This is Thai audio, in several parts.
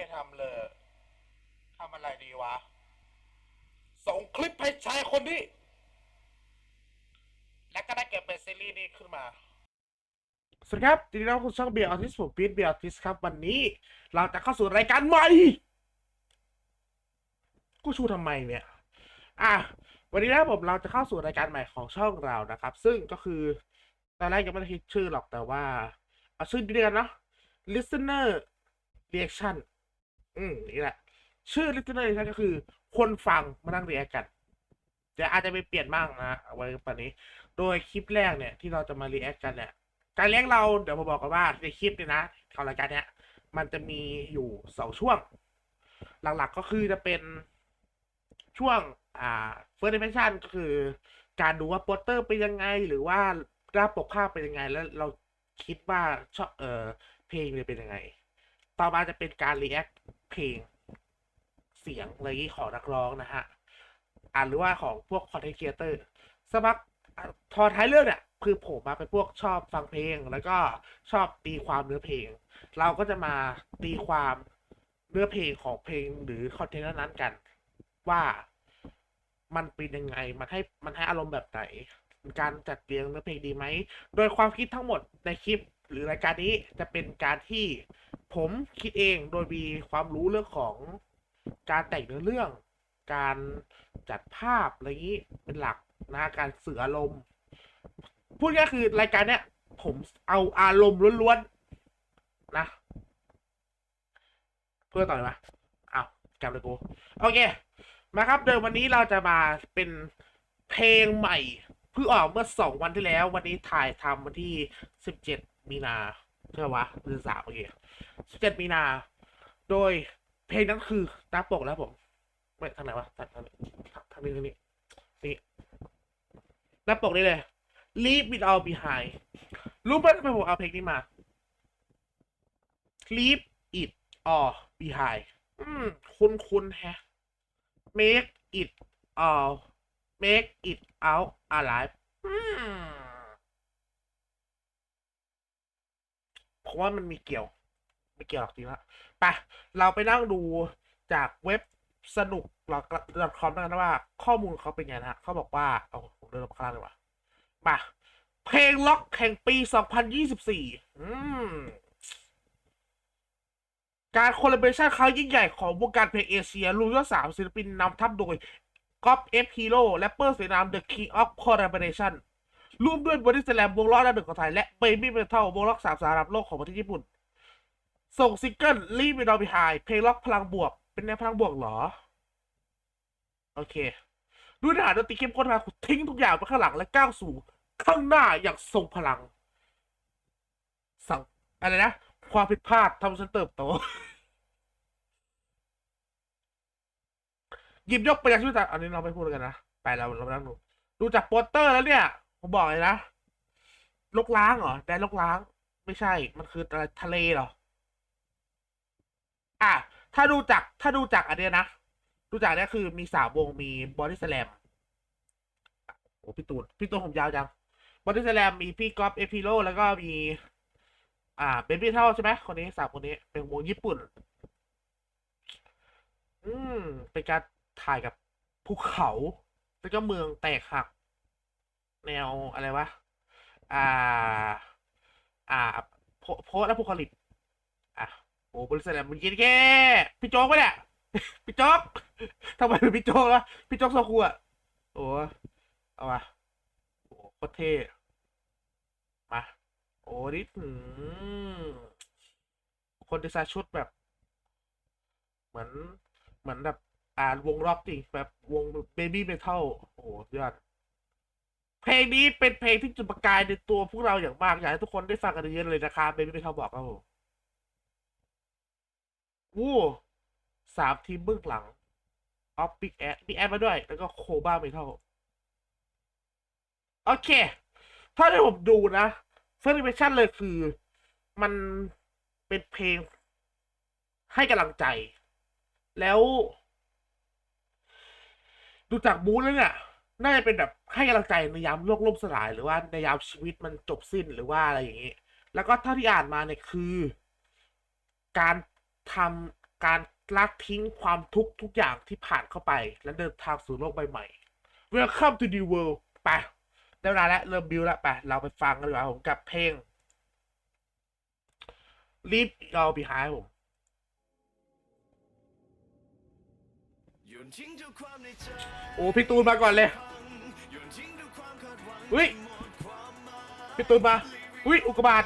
ได้ทำเลยทำอะไรดีวะ ส่งคลิปให้ชายคนนี้ และก็ได้เก็บเป็นซีรีส์นี้ขึ้นมา สวัสดีครับยินดีต้อนรับคุณช่องเบียร์ออทิสผมพีทเบียร์ออทิสครับ วันนี้ เราจะเข้าสู่รายการใหม่ กูชูทำไมเนี่ย อะ วันนี้นะผมเราจะเข้าสู่รายการใหม่ของช่องเรานะครับ ซึ่งก็คือตอนแรกยังไม่ได้คิดชื่อหรอกแต่ว่า เอาชื่อนี้ด้วกันเนาะ listener reaction อืมนี่แหละ ชื่อ listener reaction ก็คือ คนฟังมานั่ง react กันเดี๋ยวอาจจะไปเปลี่ยนบ้างนะเอาไว้ปันนี้ โดยคลิปแรกเนี่ยที่เราจะมา react กันเนี่ยการเลี้ยงเราเดี๋ยวผมบอกกันว่าในคลิปเนี่ยนะของรายการเนี้ยมันจะมีอยู่สองช่วง หลักๆก็คือจะเป็นช่วงอ่า first impression ก็คือ การดูว่าโปสเตอร์เป็นยังไง หรือว่าหน้าปกภาพเป็นยังไง แล้วเราคิดว่าชอบเออเพลงจะเป็นยังไง ต่อมาจะเป็นการ react เพลงเสียงอะไรอย่างงี้ของนักร้องนะฮะอ่าหรือว่าของพวกคอนเทนต์ครีเอเตอร์สักพักอะทอท้ายเรื่องเนี่ยคือผมมาเป็นพวกชอบฟังเพลง แล้วก็ชอบตีความเนื้อเพลง เราก็จะมาตีความเนื้อเพลงของเพลงหรือคอนเทนต์นั้นกัน ว่ามันเป็นยังไง มันให้มันให้อารมณ์แบบไหน การจัดเรียงเนื้อเพลงดีไหม โดยความคิดทั้งหมดในคลิป หรือรายการนี้จะเป็นการที่ผมคิดเองโดยมีความรู้เรื่องของการแต่งเนื้อเรื่อง การจัดภาพอะไรอย่างนี้เป็นหลักนะการสื่ออารมณ์พูดง่ายคือรายการเนี้ยผมเอาอารมณ์ล้วนๆนะ เพื่อต่อเลยปะอ้าวกลับเลยกูโอเค มาครับเดิมวันนี้เราจะมาเป็นเพลงใหม่เพิ่งออกเมื่อสองวันที่แล้ว วันนี้ถ่ายทำวันที่สิบเจ็ด มีนาใช่ปะวะหรือสามโอเคสิบเจ็ดมีนา โดยเพลงนั้นคือตาปกแล้วผมไม่ทางไหนวะทางทางทางนี้ทางนี้นี่หน้าปกนี่เลย Leave It All Behind รู้ไหมทำไมผมเอาเพลงนี้มา Leave It All Behind อืม คุ้นคุ้นๆแฮะ Make It All Make It Out Alive อืม ผมว่ามันมีเกี่ยว ไม่เกี่ยวหรอกจริงละไปเราไปนั่งดูจากเว็บสนุกหลักคอมแล้วกันนะว่าข้อมูลเขาเป็นไงนะฮะเขาบอกว่าเอาผมเดินลงข้างล่างเลยว่ะมาเพลงล็อกแห่งปี 2024 อืม การคอลลาเรชันครั้งยิ่งใหญ่ของวงการเพลงเอเชียรวมยอดสามศิลปินนำทัพโดยก๊อปเอฟฮีโร่แรปเปอร์สายนาม The King of Collaboration ร่วมด้วยบริสแลมวงล็อกระดับหนึ่งของไทย และเบบี้เมทัลวงล็อกสามสารับโลกของประเทศญี่ปุ่น ส่งซิงเกิลรีบ i ดอ b ิ h ายเพลงล็อกพลังบวก เป็นแนวพลังบวกเหรอ โอเคด้วยเนื้อหาดนตรีเข้มข้นมาคุณทิ้งทุกอย่างไปข้างหลังและก้าวสู่ ข้างหน้าอย่างทรงพลัง สั่งอะไรนะ ความผิดพลาดทำฉันเติบโตหยิบยกไปจากชีวิตอันนี้เราไม่พูดกันนะ ไปเราเรานั่งดูดูจากโปสเตอร์แล้วเนี่ย ผมบอกเลยนะลกล้างเหรอได้ลกล้าง ไม่ใช่ มันคืออะไรทะเลเหรอ อะ ถ้าดูจาก ถ้าดูจากอันเนี้ยนะ ดูจากเนี้ยคือมีสามวงมีบอดี้สแลมโอ้พี่ตูนพี่ตูนผมยาวจังบอดี้สแลมมีพี่ก๊อฟเอพิโลแล้วก็มี อ่าเป็นพี่เท่าใช่ไหมคนนี้สามคนนี้ เป็นวงญี่ปุ่น อืมเป็นการถ่ายกับภูเขา แล้วก็เมืองแตกหัก แนวอะไรวะ อ่า อ่า โพสและภูคาลิปอะโอ้บริษัทมันยินแค่พี่โจ๊กไปเนี่ยพี่โจ๊กทำไมเป็นพี่โจ๊กวะพี่โจ๊กโซคูอะโอ้เอาวะโอ้โคตรเท่มาโอ้นี่หืมคนดีไซน์ชุดแบบ เหมือนเหมือนแบบ อ่าวงร็อกจริงแบบวงเบบี้เมทัลโอ้โหยอด เพลงนี้เป็นเพลงที่จุดประกายในตัวพวกเราอย่างมากอยากให้ทุกคนได้ฟังกันเยอะๆเลยนะครับเบบี้เมทัลบอกครับผมวู้สามทีมเบื้องหลังออฟบิ๊กแอดบิ๊กแอดมาด้วย แล้วก็โคบ้าเมทัลโอเคถ้าที่ผมดูนะเฟอร์นิเมชันเลยคือ มันเป็นเพลงให้กำลังใจ แล้ว ดูจากมูดแล้วเนี่ย น่าจะเป็นแบบให้กำลังใจในยามโลกล่มสลาย หรือว่าในยามชีวิตมันจบสิ้นหรือว่าอะไรอย่างนี้ แล้วก็เท่าที่อ่านมาเนี่ยคือ การทการละทิ้งความทุกข์ทุกอย่างที่ผ่านเข้าไป และเดินทางสู่โลกใบใหม่ Welcome to the world ไปได้เวลาแล้วเริ่มบิวแล้วไปเราไปฟังกันดีกว่าผมกับเพลง Leave It All Behind ผม โอ้พี่ตูนมาก่อนเลย อุ้ยพี่ตูนมาอุ้ยอุกกาบาต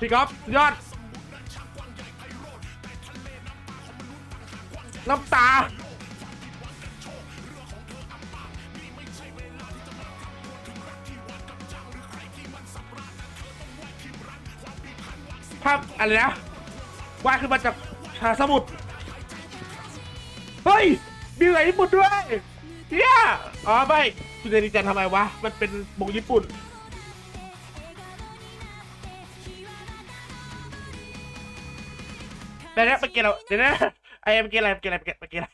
พี่ก๊อฟยอด อะไรนะว่ายขึ้นมาจากชาสมุทรเฮ้ยมีอะไรญี่ปุ่นด้วยเฮียอ๋อไม่คุณจะดีใจทำไมวะ มันเป็นบงญี่ปุ่นเดี๋ยวนะเมื่อกี้เราเดี๋ยวนะไอ้เมื่อกี้อะไรเมื่อกี้อะไรเมื่อกี้อะไร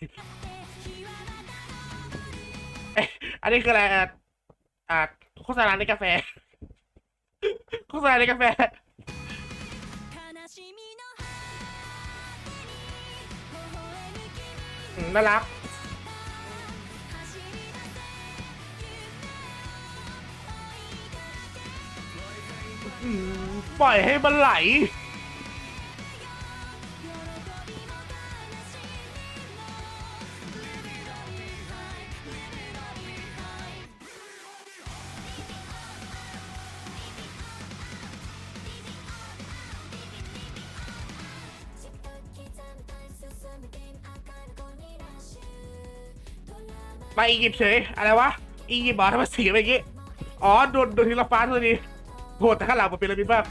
เอ้ยอันนี้คืออะไรอะอ่าโฆษณาในกาแฟโฆษณาในกาแฟ น่ารัก ปล่อยให้มันไหล ไปอียิปต์เฉยอะไรวะอียิปต์บอกทำไมสีเป็นอย่างงี้อ๋อโดนโดนทีละฟ้าตัวนี้โหดแต่ข้างหลังมันเป็นระเบียบมาก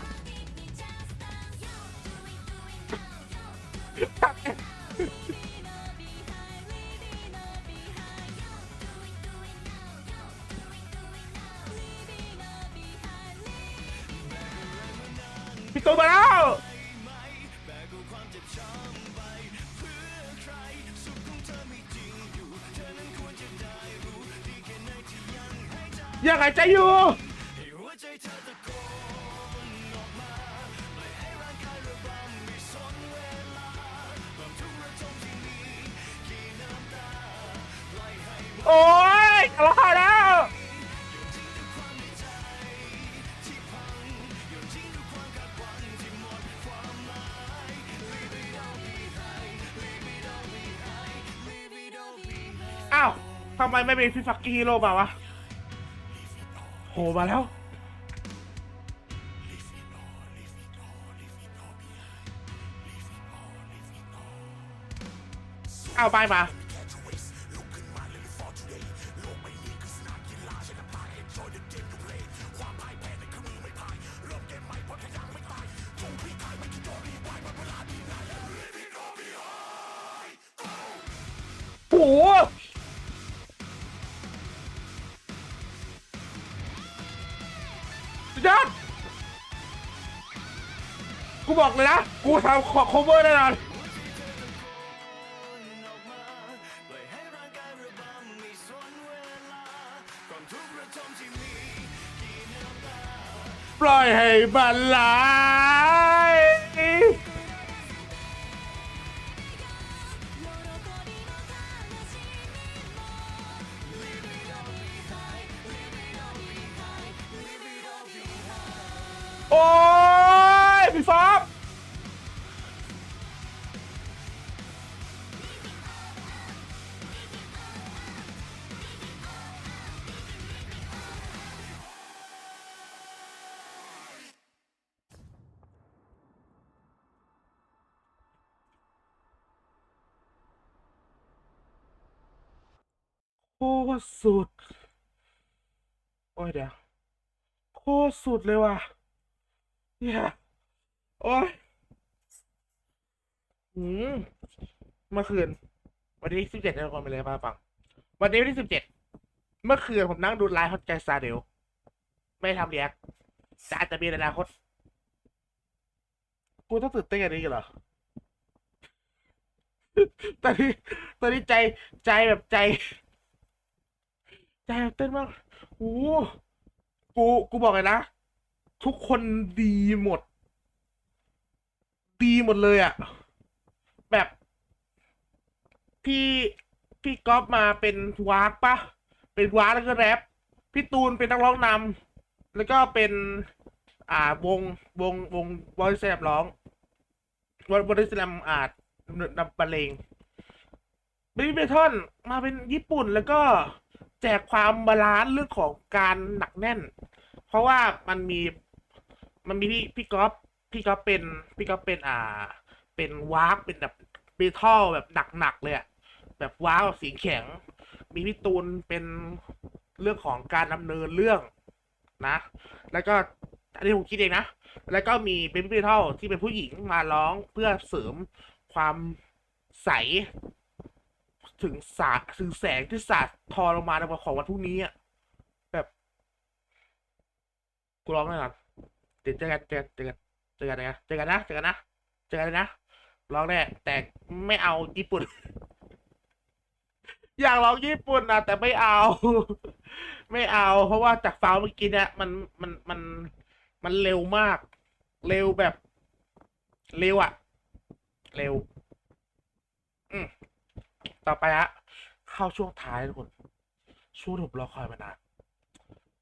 ยจะรอดแล้วอ้าวทำไมไม่มีพี่ฟักกี้ฮีโร่มาวะโผล่มาแล้วเอาไปมา หสุดยอดกูบอกเลยนะ กูทำขอ cover แน่นอนปล่อยให้บันหลโคตรสุด โอ้ยเดี๋ยว โคตรสุดเลยว่ะเนี่ยโอ้ยหืมเมื่อคืน วันที่สิบเจ็ดเราคนไปเลยมาฟัง วันนี้วันที่สิบเจ็ด เมื่อคืนผมนั่งดูไลฟ์ฮอตใจซาเดลไม่ทำเรียกแต่อาจจะมีในอนาคต กูต้องตื่นเต้นกันนี้กันเหรอตอนนี้ตอนนี้ใจใจแบบใจ ใจเต้นมากโอ้โหกูกูบอกเลยนะ ทุกคนดีหมด ดีหมดเลยอะ่ะ แบบพี่พี่ก๊อฟมาเป็นวากปะเป็นวากแล้วก็แรปพี่ตูนเป็นนักร้องนำแล้วก็เป็น อ่าวงวงวงบอยแซบร้องวงบอยแซมอ่านำบรรเลงเบบี้เบทอนมาเป็นญี่ปุ่นแล้วก็ แจกความบาลานซ์เรื่องของการหนักแน่น เพราะว่ามันมีมันมีพี่พี่ก๊อฟพี่ก๊อฟเป็นพี่ก๊อฟเป็นอ่า เป็นวาร์กเป็นแบบเบทัลแบบหนักๆเลยอะแบบว้าวเสีแข็ง มีพี่ตูนเป็นเรื่องของการดำเนินเรื่องนะ แล้วก็อันนี้ผมคิดเองนะ แล้วก็มีเป็นพี่เท่าที่เป็นผู้หญิงมาร้องเพื่อเสริมความใส ถึงสาถึงแสงที่สาดทอลงมาในวันของวันพรุ่งนี้อะแบบกูร้องแน่นอเดี๋ยวเจอกันเจอกันเจอกันเจอกันนะเจอกันนะเจอกันนะเจอกันเลยนะร้องแน่แต่ไม่เอาญี่ปุ่น อยากร้องญี่ปุ่นนะแต่ไม่เอา ไม่เอา เพราะว่าจากฟาวเมื่อกี้เนี่ยมันมันมันมันเร็วมาก เร็วแบบ เร็วอะเร็ว อืม ต่อไปฮะเข้าช่วงท้ายทุกคนช่วงที่ผมรอคอยมานาน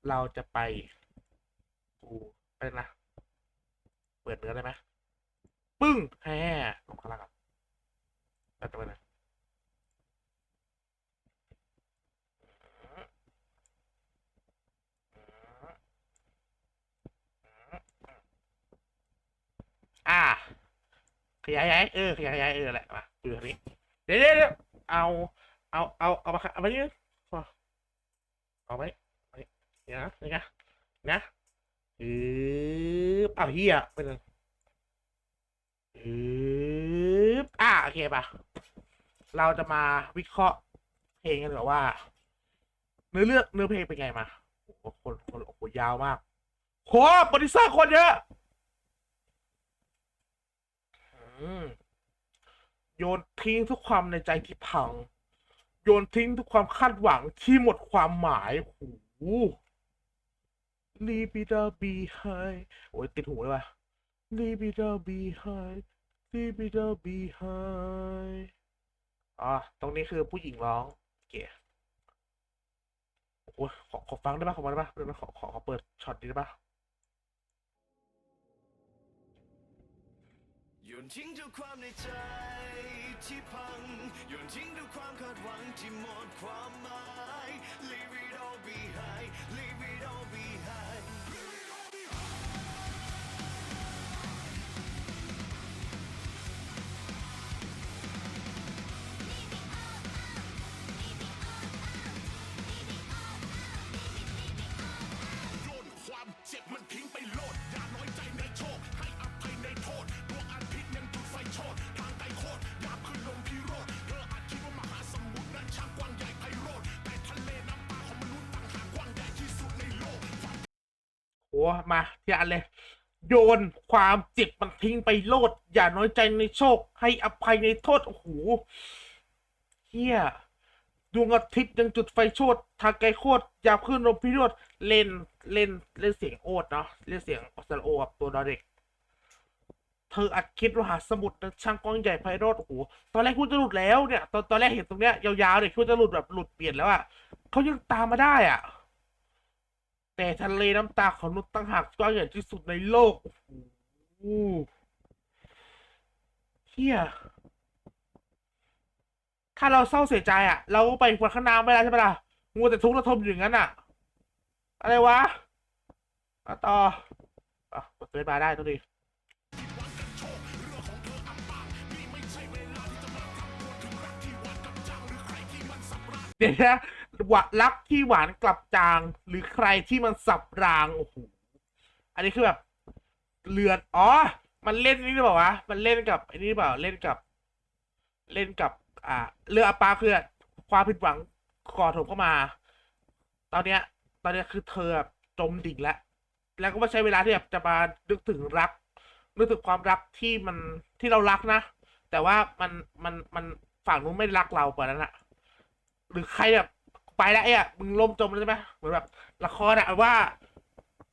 เราจะไปกูไปนะ เปิดเนื้อได้ไหมปึ้งแฮ่ลงข้างล่างก่อนแล้วจะไปไหนอ่าขยายย้ายเออขยายย้ายเออแหละมาดูทางนี้เดี๋ยวเดี๋ยว เอาเอาเอาเอามาเอามานี่พอเอาไหมเอาไหมเดี๋ยนะเดี๋ยวนะนะอือเอาเฮียไปเลยอืออ่าโอเคป่ะเราจะมาวิเคราะห์เพลงกันดีกว่าว่า เนื้อเรื่องเนื้อเพลงเป็นไงมาโอ้โหคนคนโอ้โหยาวมากโหโปรดิวเซอร์คนเยอะ อืมโยน ทิ้งทุกความในใจที่พัง โยนทิ้งทุกความคาดหวังที่หมดความหมายโอ้โห Leave it all behind โอ้ยติดหูเลยว่ะ Leave it all behind Leave it all behind อ๋อตรงนี้คือผู้หญิงร้องโอเคโอ้ยขอขอฟังได้ปะขอฟังได้ปะเดี๋ยวนะขอขอขอเปิดช็อตนี้ได้ปะโยนทิ้งทุกความในใจ ที่พังโยนทิ้งทุกความคาดหวังที่หมดความหมาย Leave it all behind Leave it มาที่อันเลย โยนความเจ็บมันทิ้งไปโลด อย่าน้อยใจในโชค ให้อภัยในโทษ โอ้โหเฮียดวงอาทิตย์ยังจุดไฟโชดทางไกลโคตรยามขึ้นลมพิโรธเล่นเล่นเล่นเสียงโอดเนาะเล่นเสียงออสโอกับตัวดอเด็ก เธออัดคิดว่าหาสสมุดช่างกว้างใหญ่ไพโรธโอ้โหตอนแรกคุณจะหลุดแล้วเนี่ย ตอนตอนแรกเห็นตรงเนี้ยยาวๆเนี่ยคุณจะหลุดแบบหลุดเปลี่ยนแล้วอะเขายังตามมาได้อะ แต่ทะเลน้ำตาของมนุษย์ตั้งหากกว้างใหญ่ที่สุดในโลกโอ้โหเฮียถ้าเราเศร้าเสียใจอะ เราไปวันข้างน้าไม่ได้ใช่ไหมล่ะมัวแต่ทุกข์ระทมอยู่อย่างนั้นอะ อะไรวะมาต่ออะกดเตือนมาได้ตัวดีเดี๋ยวนะ หวานรักที่หวานกลับจาง หรือใครที่มันสับรางโอ้โหอันนี้คือแบบเลือนอ๋อ มันเล่นนี่หรือเปล่าวะมันเล่นกับอ้นี่หรือเปล่าเล่นกับ เล่นกับ อ่า เรืออาปาคือความผิดหวังก่อถมเข้ามา ตอนเนี้ย ตอนเนี้ยคือเธอแบบจมดิ่งแล้วแล้วก็ไม่ใช้เวลาที่แบบจะมานึกถึงรักนึกถึงความรักที่มันที่เรารักนะ แต่ว่ามันมันมันฝั่งนู้นไม่รักเรากว่านั้นอะหรือใครแบบ ไปแล้วไอ้อะมึงล่มจมแล้วใช่ไหมเหมือนแบบละครอะว่า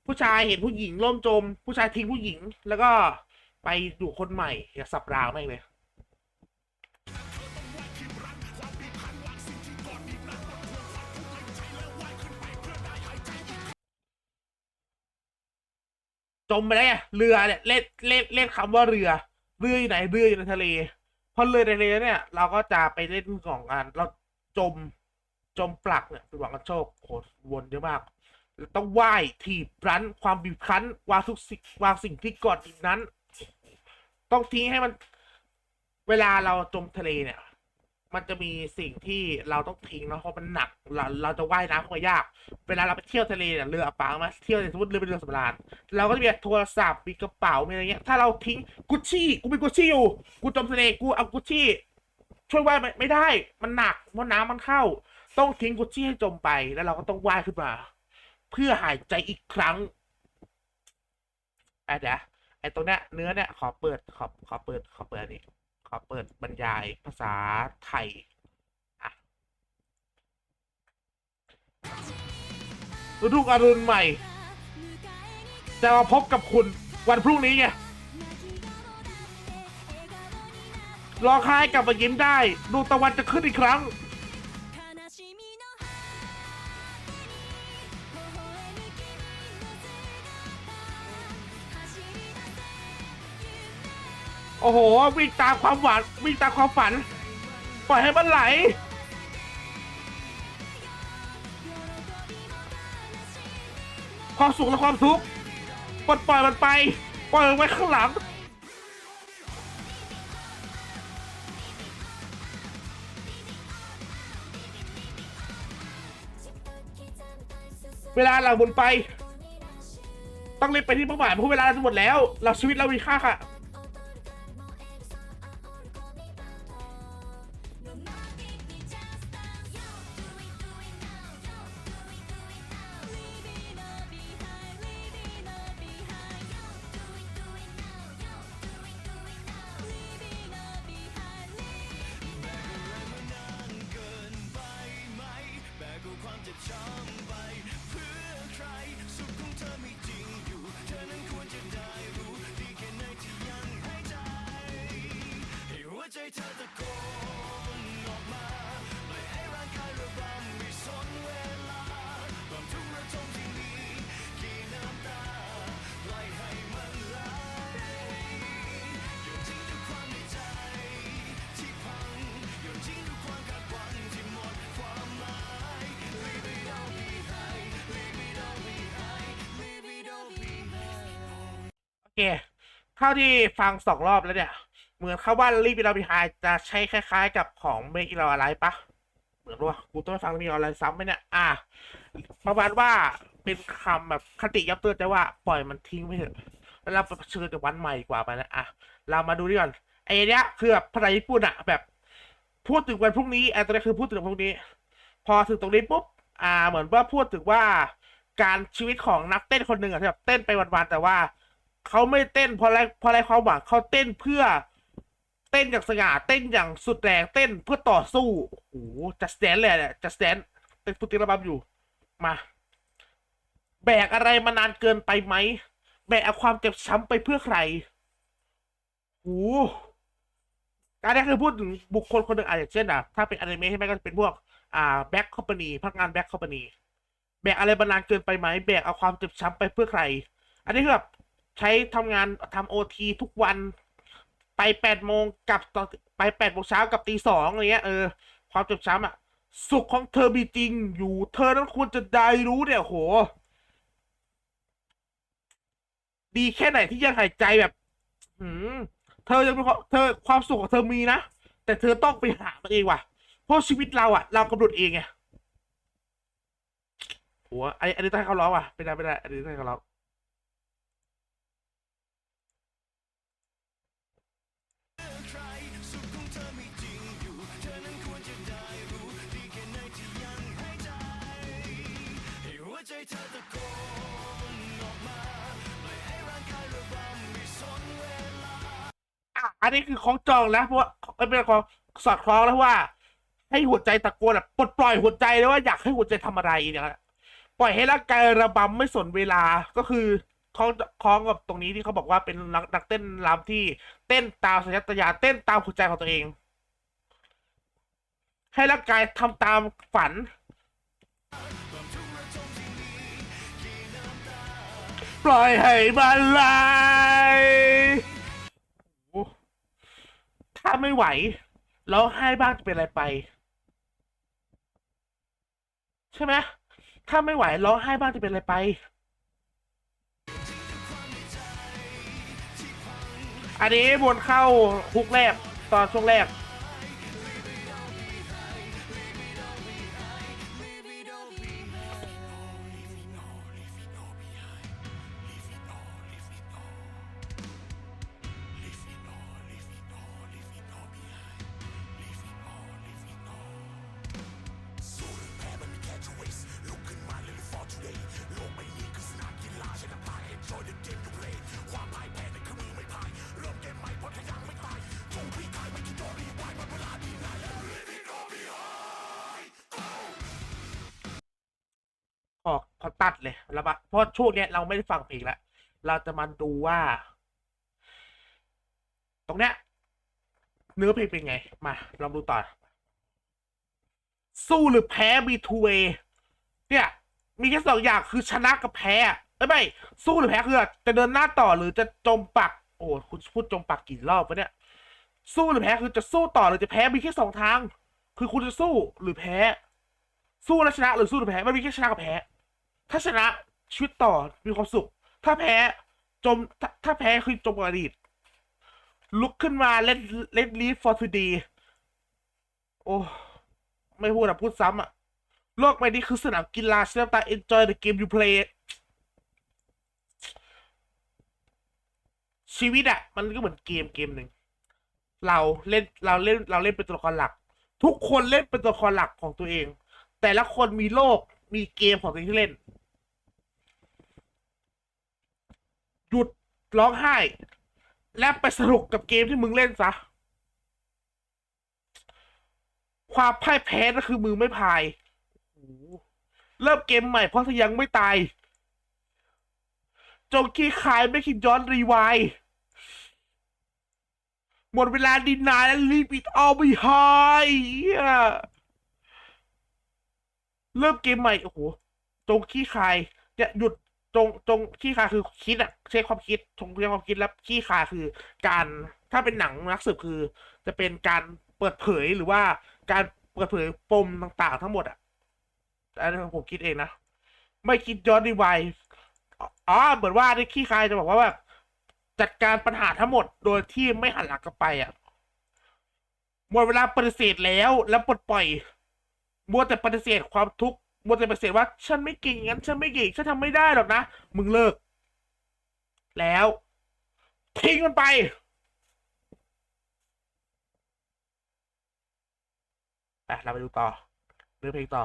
ผู้ชายเห็นผู้หญิงล่มจม ผู้ชายทิ้งผู้หญิง แล้วก็ไปดูคนใหม่อย่าสับราวแม่งเลยจมไปแล้วไงเรือเนี่ยเล่นเล่นเล่นคำว่าเรือ เรืออยู่ไหนเรืออยู่ในทะเลพอเรือในทะเลเนี่ย เราก็จะไปเล่นของงานเราจม จมปลักเนี่ยเป็นหวังกันโชคโหวนเยอะมาก ต้องไหว้ถีบรั้นความบีบคั้น วางทุกสิ่งวางสิ่งที่กอดอีกนั้น ต้องทิ้งให้มัน เวลาเราจมทะเลเนี่ย มันจะมีสิ่งที่เราต้องทิ้งเนาะเพราะมันหนัก เราเราจะว่ายน้ำเข้ามายาก เวลาเราไปเที่ยวทะเลเนี่ยเรืออับปางมาเที่ยวสมมติเรือเป็นเรือสำราญเราก็จะมีโทรศัพท์มีกระเป๋ามีอะไรเงี้ย ถ้าเราทิ้งกุชชี่กูมีกุชชี่อยู่กูจมทะเลกูเอากุชชี่ช่วยว่ายไม่ไม่ได้ มันหนักเพราะน้ำมันเข้า ต้องทิ้งกุชชี่ให้จมไปแล้วเราก็ต้องว่ายขึ้นมา เพื่อหายใจอีกครั้งไอ้เดี๋ยวไอ้ตรงเนี้ยเนื้อเนี่ยขอเปิดขอขอเปิดขอเปิดนนี้ขอเปิดบรรยายภาษาไทยอะฤดูกอรุณใหม่ จะมาพบกับคุณวันพรุ่งนี้ไงรอคายกลับมายิ้มได้ดวงตะวันจะขึ้นอีกครั้ง อ้โห วิ่งตามความหวานวิ่งตามความฝัน ปล่อยให้มันไหล ความสุขและความทุกข์ปลดปล่อยมันไป ปล่อยมันไว้ข้างหลัง เวลาเราหมุนไป ต้องรีบไปที่เป้าหมายเพราะเวลาเราจะหมดแล้ว เราชีวิตเรามีค่าค่ะ เธอตะโกนออกมาปล่อยให้ร่างกายระบำไม่สนเวลาความทุกข์ระทมที่มีกี่น้ำตาปล่อยให้มันไหลโยนทิ้งทุกความในใจที่พังโยนทิ้งทุกความคาดหวังที่หมดความหมาย Leave it all behind Leave it all behind Leave it all behind โอเคเท่าที่ฟังสองรอบแล้วเนี่ย เหมือนคำว่ารีบเราบิไฮจะใช้คล้าย ๆ กับของเมกิเราอะไรปะเหมือนว่ากูต้องไปฟังมีอะไรซ้ำไหมเนี่ยอะประมาณว่าเป็นคำแบบคติยับเตือนใจว่าปล่อยมันทิ้งไปเถอะแล้วเราไปเชิญกับวันใหม่ดีกว่าไปนะอะเรามาดูนี่ก่อนไอ้เนี้ยคือแบบภาษาญี่ปุ่นอะแบบ พูดถึงวันพรุ่งนี้ไอ้ตัวนี้คือพูดถึงวันพรุ่งนี้ พอถึงตรงนี้ปุ๊บอ่า เหมือนว่าพูดถึงว่าการชีวิตของนักเต้นคนหนึ่งอะที่แบบเต้นไปวันๆแต่ว่าเขาไม่เต้นเพราะอะไรเพราะอะไรความหวังเขาเต้นเพื่อ ต้นอย่างสง่าเต้นอย่างสุดแรงเต้นเพื่อต่อสู้โอ้โหจะสแตนเลยเนี่ยจะสแตนเป็นฟุติระบัมอยู่มา แบกอะไรมานานเกินไปไหมแบกเอาความเจ็บช้ำไปเพื่อใครโอ้โหการนี้คือพูดถึงบุคคลคนหนึ่งอาจจะเช่นอะถ้าเป็นอนิเมะใช่ไหมก็เป็นพวก อ่าแบ็คคอมพานีพนักงานแบ็คคอมพานีแบกอะไรมานานเกินไปไหมแบกเอาความเจ็บช้ำไปเพื่อใคร อันนี้คือแบบใช้ทำงานทำโอทีทุกวัน ไปแปดโมงกับตอนไปแปดโมงเช้ากับตีสองอะไรเงี้ยเออความเจ็บช้ำอะ สุขของเธอมีจริงอยู่เธอนั้นควรจะได้รู้เนี่ยโห ดีแค่ไหนที่ยังหายใจแบบหืมเธอยังมีความเธอความสุขของเธอมีนะ แต่เธอต้องไปหามันเองว่ะ เพราะชีวิตเราอะ เรากำหนดเองไงหอันนี้อันนี้ต้องให้เขาร้องว่ะไม่ได้ไม่ได้อันนี้ต้องให้เขาร้อง เธอตะโกนออกมาปล่อยให้ร่างกายระบำไม่สนเวลา อะอันนี้คือของจองแล้วเพราะว่าเอ้ยเป็นของสอดคล้องแล้วว่า ให้หัวใจตะโกนแบบปลดปล่อยหัวใจเลยว่าอยากให้หัวใจทำอะไรเนี่ยนะปล่อยให้ร่างกายระบำไม่สนเวลาก็คือคล้องคล้องกับตรงนี้ที่เขาบอกว่าเป็นนักนักเต้นรำที่เต้นตามสัญชาตญาณเต้นตามหัวใจของตัวเอง ให้ร่างกายทำตามฝัน ปล่อยให้มันไหลถ้าไม่ไหวร้องไห้บ้างจะเป็นอะไรไป ใช่ไหมถ้าไม่ไหวร้องไห้บ้างจะเป็นอะไรไป อันนี้วนเข้าคุกแรกตอนช่วงแรก ขอขอตัดเลยแล้วปะเพราะช่วงเนี้ยเราไม่ได้ฟังเพลงแล้วเราจะมาดูว่า ตรงเนี้ยเนื้อเพลงเป็นไง มาลองดูต่อ สู้หรือแพ้มีทูเวเนี่ย มีแค่สองอย่างคือชนะกับแพ้อะเอ้ยไม่สู้หรือแพ้คือจะเดินหน้าต่อหรือจะจมปัก โอ้คุณพูดจมปักกี่รอบวะเนี่ย สู้หรือแพ้คือจะสู้ต่อหรือจะแพ้มีแค่สองทาง คือคุณจะสู้หรือแพ้ สู้แล้วชนะหรือสู้หรือแพ้ไม่มีแค่ชนะกับแพ้ ถ้าชนะชีวิตต่อมีความสุข ถ้าแพ้จมถ้าถ้าแพ้คือจมกับอดีต ลุกขึ้นมาเล่นเล่นลีฟ for today โอ้ไม่พูดอะพูดซ้ำอะโลกใบนี้คือสนามกีฬาเสียตา enjoy the game you play ชีวิตอะมันก็เหมือนเกมเกมหนึ่งเราเล่นเราเล่นเราเล่นเป็นตัวละครหลัก ทุกคนเล่นเป็นตัวละครหลักของตัวเอง แต่ละคนมีโลกมีเกมของตัวเองที่เล่น หยุด ร้องไห้ และไปสนุกกับเกมที่มึงเล่นซะ ความพ่ายแพ้ก็คือมือไม่พายเริ่มเกมใหม่เพราะยังไม่ตาย จงขี้คายไม่คิดย้อนรีไวล์หมดเวลาดินนายแล้วรีบ it all behind เหี้ยเริ่มเกมใหม่ โอ้โห จงขี้คายเนี่ยหยุด จงจงขี้คาคือคิดอะใช้ความคิดจงใช้ความคิดแล้วขี้คาคือการถ้าเป็นหนังนักสืบคือ จะเป็นการเปิดเผยหรือว่าการเปิดเผยปมต่างๆ ทั้งหมดอะอันนี้ผมคิดเองนะไม่คิดย้อนรีไวล์อ๋อเหมือนว่าในขี้คายจะบอกว่าแบบจัดการปัญหาทั้งหมดโดยที่ไม่หันหลังกลับไปอะหมดเวลาปฏิเสธแล้วแล้วปลดปล่อยมัวแต่ปฏิเสธความทุกข์ มัวแต่ปฏิเสธว่า ฉันไม่เก่งงั้น ฉันไม่เก่งฉันทำไม่ได้หรอกนะ มึงเลิก แล้ว ทิ้งมันไป อะ เราไปดูต่อเรื่องเพลงต่อ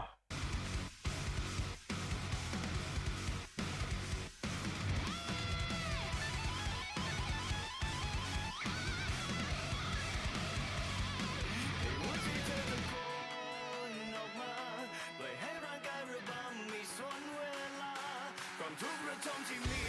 ทุกข์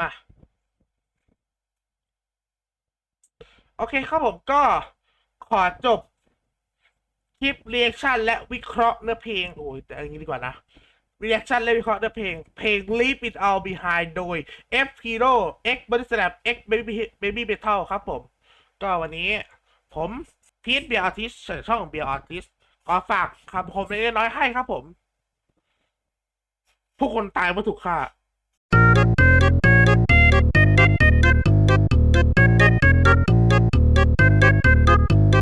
มาโอเคครับผมก็ขอจบคลิปเรียกชั่นและวิเคราะห์เนื้อเพลงโอ้ยแต่อย่างนี้ดีกว่านะ reaction และวิเคราะห์เนื้อเพลง เพลง Leave It All Behind โดย F Hero X Body Slam X Baby Baby Metal ครับผม ก็วันนี้ผมพีทเบียร์อาร์ติสช่องเบียร์อาร์ติสขอฝากคำคมเล็กน้อยให้ครับผม ผู้คนตายเพราะถูกฆ่า